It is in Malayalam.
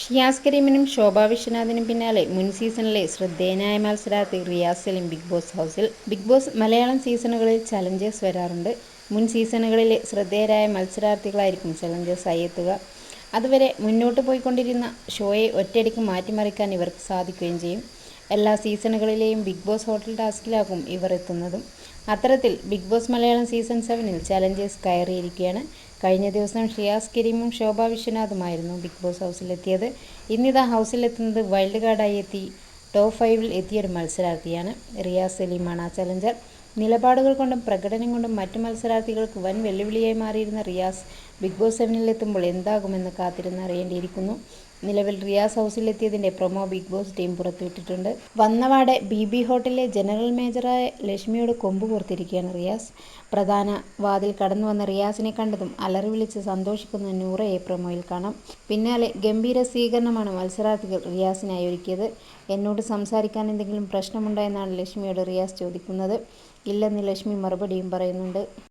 ഷിയാസ് കരീമിനും ശോഭാ വിശ്വനാഥിനും പിന്നാലെ മുൻ സീസണിലെ ശ്രദ്ധേയനായ മത്സരാർത്ഥി റിയാസ് സലീം ബിഗ് ബോസ് ഹൗസിൽ. ബിഗ് ബോസ് മലയാളം സീസണുകളിൽ ചലഞ്ചേഴ്സ് വരാറുണ്ട്. മുൻ സീസണുകളിലെ ശ്രദ്ധേയരായ മത്സരാർത്ഥികളായിരിക്കും ചലഞ്ചേഴ്സായി എത്തുക. അതുവരെ മുന്നോട്ട് പോയിക്കൊണ്ടിരുന്ന ഷോയെ ഒറ്റയടിക്ക് മാറ്റിമറിക്കാൻ ഇവർക്ക് സാധിക്കുകയും ചെയ്യും. എല്ലാ സീസണുകളിലെയും ബിഗ് ബോസ് ഹോട്ടൽ ടാസ്കിലാകും ഇവർ എത്തുന്നതും. അത്തരത്തിൽ ബിഗ് ബോസ് മലയാളം സീസൺ സെവനിൽ ചലഞ്ചേഴ്സ് കയറിയിരിക്കുകയാണ്. കഴിഞ്ഞ ദിവസം ഷിയാസ് കരീമും ശോഭ വിശ്വനാഥുമായിരുന്നു ബിഗ് ബോസ് ഹൗസിലെത്തിയത്. ഇന്നിതാ ഹൗസിലെത്തുന്നത് വൈൽഡ് കാർഡായി എത്തി ടോപ്പ് ഫൈവിൽ എത്തിയൊരു മത്സരാർത്ഥിയാണ് റിയാസ് സലീമാണ് ആ ചലഞ്ചർ. നിലപാടുകൾ കൊണ്ടും പ്രകടനം കൊണ്ടും മറ്റു മത്സരാർത്ഥികൾക്ക് വൻ വെല്ലുവിളിയായി മാറിയിരുന്ന റിയാസ് ബിഗ് ബോസ് സെവനിലെത്തുമ്പോൾ എന്താകുമെന്ന് കാത്തിരുന്ന് അറിയേണ്ടിയിരിക്കുന്നു. നിലവിൽ റിയാസ് ഹൗസിലെത്തിയതിന്റെ പ്രൊമോ ബിഗ് ബോസ് ടീം പുറത്തുവിട്ടിട്ടുണ്ട്. വന്നവാടെ ബി ബി ഹോട്ടലിലെ ജനറൽ മേജറായ ലക്ഷ്മിയോട് കൊമ്പ് കോർത്തിരിക്കുകയാണ് റിയാസ്. പ്രധാന വാതിൽ കടന്നു വന്ന റിയാസിനെ കണ്ടതും അലറി വിളിച്ച് സന്തോഷിക്കുന്ന നൂറയെ പ്രൊമോയിൽ കാണാം. പിന്നാലെ ഗംഭീര സ്വീകരണമാണ് മത്സരാർത്ഥികൾ റിയാസിനായി ഒരുക്കിയത്. എന്നോട് സംസാരിക്കാൻ എന്തെങ്കിലും പ്രശ്നമുണ്ടോ എന്നാണ് ലക്ഷ്മിയോട് റിയാസ് ചോദിക്കുന്നത്. ഇല്ലെന്ന് ലക്ഷ്മി മറുപടിയും പറയുന്നുണ്ട്.